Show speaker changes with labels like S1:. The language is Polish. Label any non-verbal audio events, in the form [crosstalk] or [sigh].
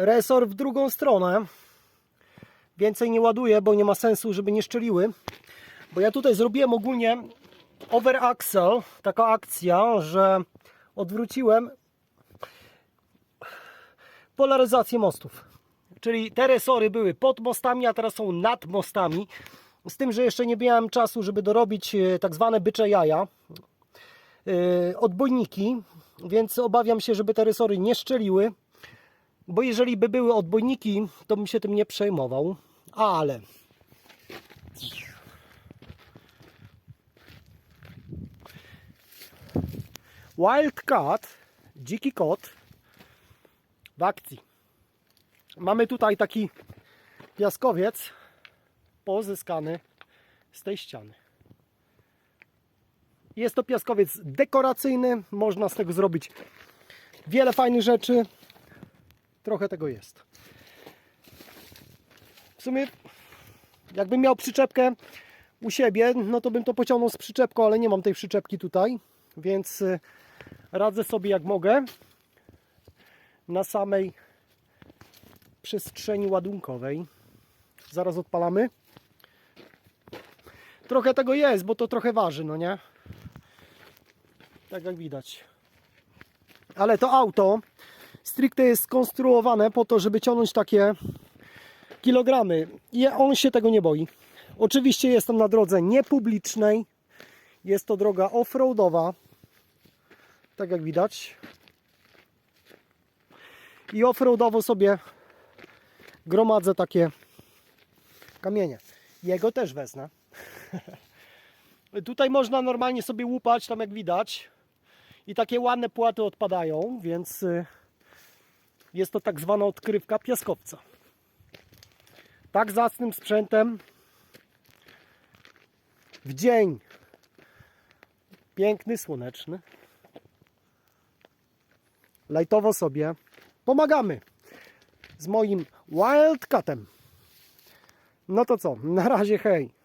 S1: resor w drugą stronę. Więcej nie ładuję, bo nie ma sensu, żeby nie szczeliły. Bo ja tutaj zrobiłem ogólnie over axle, taka akcja, że odwróciłem polaryzację mostów. Czyli te resory były pod mostami, a teraz są nad mostami. Z tym, że jeszcze nie miałem czasu, żeby dorobić e, tak zwane bycze jaja, e, odbojniki, więc obawiam się, żeby te resory nie szczeliły, bo jeżeli by były odbojniki, to bym się tym nie przejmował, ale Wildcat, dziki kot w akcji. Mamy tutaj taki piaskowiec pozyskany z tej ściany. Jest to piaskowiec dekoracyjny, można z tego zrobić wiele fajnych rzeczy. Trochę tego jest. W sumie, jakbym miał przyczepkę u siebie, no to bym to pociągnął z przyczepką, ale nie mam tej przyczepki tutaj, więc y, radzę sobie jak mogę na samej przestrzeni ładunkowej. Zaraz odpalamy. Trochę tego jest, bo to trochę waży, no nie? Tak jak widać. Ale to auto stricte jest skonstruowane po to, żeby ciągnąć takie kilogramy. I on się tego nie boi. Oczywiście jestem na drodze niepublicznej. Jest to droga off-roadowa. Tak jak widać. I off-roadowo sobie gromadzę takie kamienie. Jego też wezmę. [laughs] Tutaj można normalnie sobie łupać, tam jak widać. I takie ładne płaty odpadają, więc y, jest to tak zwana odkrywka piaskowca. Tak zacnym sprzętem w dzień piękny, słoneczny. Lajtowo sobie pomagamy z moim Wildcatem. No to co, na razie hej.